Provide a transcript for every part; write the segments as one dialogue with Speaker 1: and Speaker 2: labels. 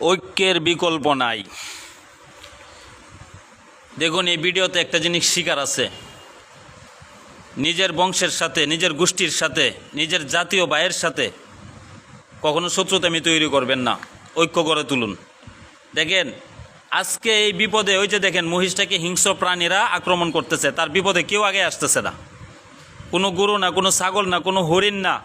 Speaker 1: ঐক্যের বিকল্প নাই। দেখুন, এই ভিডিওতে একটা জিনিস শিকার আছে। নিজের বংশের সাথে, নিজের গোষ্ঠীর সাথে, নিজের জাতীয় ভাইয়ের সাথে কখনো শত্রুতামি তৈরি করবেন না। ঐক্য করে তুলুন। দেখেন, আজকে এই বিপদে, ওই যে দেখেন, মহিষটাকে হিংস্র প্রাণীরা আক্রমণ করতেছে। তার বিপদে কেউ আগে আসতেছে না। কোনো গরু না, কোনো ছাগল না, কোনো হরিণ না,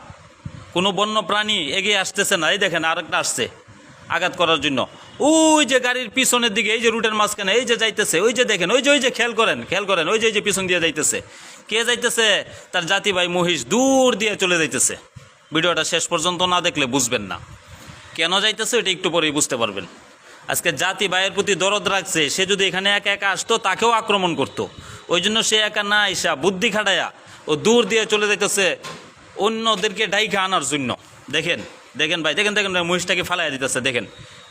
Speaker 1: কোনো বন্য প্রাণী এগিয়ে আসতেছে না। এই দেখেন, আরেকটা আসছে। আঘাত করার জন্য। ওই যে গাড়ির পিছনের দিকে, এই যে রুটের মাঝখানে, এই যে যাইতেছে, ওই যে দেখেন, ওই যে ওই যে, খেয়াল করেন খেয়াল করেন, ওই যে যে পিছন দিয়ে যাইতেছে। কে যাইতেছে? তার জাতি ভাই মহিষ দূর দিয়ে চলে যাইতেছে। ভিডিওটা শেষ পর্যন্ত না দেখলে বুঝবেন না। কেন যাইতেছে ওইটা একটু পরেই বুঝতে পারবেন। আজকে জাতি ভাইয়ের প্রতি দরদ রাখছে, সে যদি এখানে একা একা আসতো, তাকেও আক্রমণ করতো। ওই জন্য সে একা না আইসা, বুদ্ধি খাটায়া, ও দূর দিয়ে চলে যাইতেছে। অন্যদেরকে ডাইকা আনার জন্য। দেখেন দেখেন ভাই, দেখেন দেখেন মহিষটাকে ফালাই দিতেছে, দেখেন।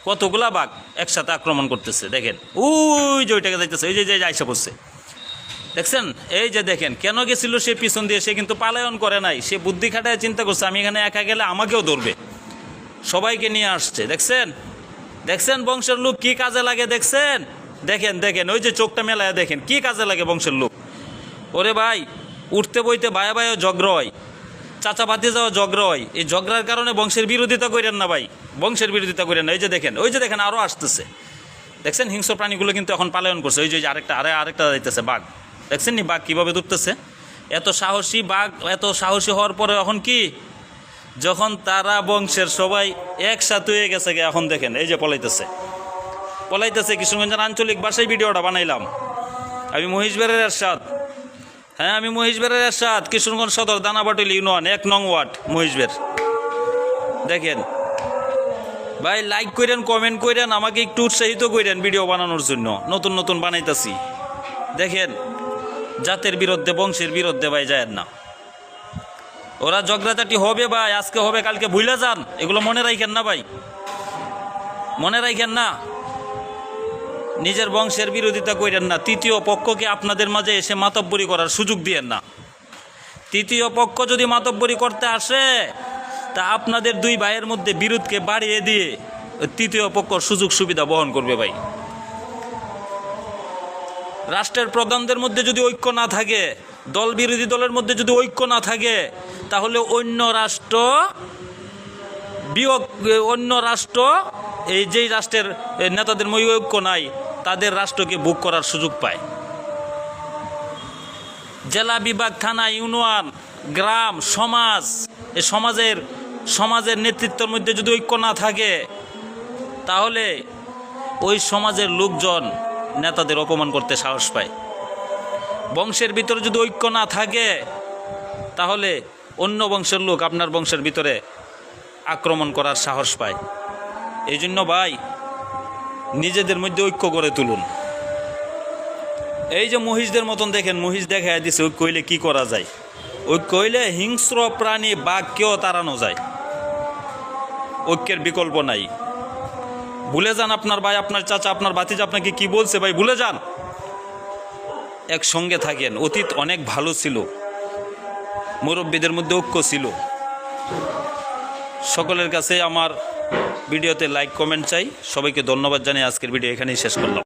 Speaker 1: কতগুলা বাঘ একসাথে আক্রমণ করতেছে, দেখেন। ওই যে ওইটাকে যাইতেছে ওই যে যে আইসা পড়ছে। দেখছেন? এই যে দেখেন, কেন গেছিল সে পিছন দিয়ে? সে কিন্তু পালায়ন করে নাই। সে বুদ্ধি খাটায় চিন্তা করছে, আমি এখানে একা গেলে আমাকেও ধরবে। সবাইকে নিয়ে আসছে, দেখছেন? দেখছেন বংশের লোক কি কাজে লাগে, দেখছেন? দেখেন দেখেন, ওই যে চোখটা মেলায় দেখেন, কি কাজে লাগে বংশের লোক? ওরে ভাই, উঠতে বইতে বায়া বায়া ঝগড়া হয় চাচা বাতি যাওয়া ঝগড়া হয়। এই ঝগড়ার কারণে বংশের বিরোধিতা করেন না ভাই। বংশের বিরোধিতা করেন না। এই যে দেখেন, ওই যে দেখেন আরও আসতেছে। দেখছেন, হিংস্র প্রাণীগুলো কিন্তু এখন পালায়ন করছে। ওই যে আরেকটা, আরে আরেকটা যাইতেছে, বাঘ। দেখছেন নি বাঘ কীভাবে ধরতেছে? এত সাহসী বাঘ, এত সাহসী হওয়ার পরে এখন কি? যখন তারা বংশের সবাই একসাথে হয়ে গেছে এখন দেখেন, এই যে পলাইতেছে। পলাইতেছে, কিশোরগঞ্জের আঞ্চলিক ভাষায় ভিডিওটা বানাইলাম। আমি মহিষবেরের এরশাদ। হ্যাঁ আমি মহিষবেরের এরশাদ, কিশোরগঞ্জ সদর, দানাবাটুল ইউনিয়ন, এক নং ওয়ার্ড, মহিষবের। দেখেন, ভাই লাইক করেন কমেন্ট করেন আমাকে একটু উৎসাহিত করেন ভিডিও বানানোর জন্য, নতুন নতুন বানাইতাছি। দেখেন, জাতের বিরুদ্ধে, বংশের বিরুদ্ধে ভাই যায় না। ওরা ঝগড়াঝাটি হবে ভাই, আজকে হবে, কালকে ভুলে যান, এগুলো মনে রাখেন না ভাই। মনে রাখেন না। নিজের বংশের বিরোধিতা করেন না। তৃতীয় পক্ষকে আপনাদের মাঝে এসে মাতব্বরি করার সুযোগ দিয়েন না। তৃতীয় পক্ষ যদি মাতব্বরি করতে আসে, তা আপনাদের দুই ভাইয়ের মধ্যে বিরোধকে বাড়িয়ে দিয়ে তৃতীয় পক্ষ সুযোগ সুবিধা বহন করবে ভাই। রাষ্ট্রের প্রধানদের মধ্যে যদি ঐক্য না থাকে, দল বিরোধী দলের মধ্যে যদি ঐক্য না থাকে, তাহলে অন্য রাষ্ট্র বিয়োগ, অন্য রাষ্ট্র, এই যেই রাষ্ট্রের নেতাদের মধ্যে ঐক্য নাই তাদের রাষ্ট্রকে বুক করার সুযোগ পায়। জেলা বিভাগ, থানা, ইউনিয়ন, গ্রাম, সমাজ, এ সমাজের সমাজের নেতৃত্বের মধ্যে যদি ঐক্য না থাকে, তাহলে ওই সমাজের লোকজন নেতাদের অপমান করতে সাহস পায়। বংশের ভিতরে যদি ঐক্য না থাকে, তাহলে অন্য বংশের লোক আপনার বংশের ভিতরে আক্রমণ করার সাহস পায়। এই জন্য ভাই নিজেদের মধ্যে ঐক্য করে তুলুন। এই যে মহিষদের মতন দেখেন, মহিষ দেখা দিছে, ঐক্য হইলে কি করা যায়? ঐক্য হইলে হিংস্র প্রাণী বাঘকেও তাড়ানো যায়। ঐক্যের বিকল্প নাই। ভুলে যান আপনার ভাই, আপনার চাচা, আপনার বাতিজা আপনাকে কি বলছে ভাই, ভুলে যান। একসঙ্গে থাকেন, অতীত অনেক ভালো ছিল। মুরব্বীদের মধ্যে ঐক্য ছিল। সকলের কাছে আমার ভিডিওতে লাইক কমেন্ট চাই। সবাইকে ধন্যবাদ জানিয়ে আজকের ভিডিও এখানেই শেষ করলাম।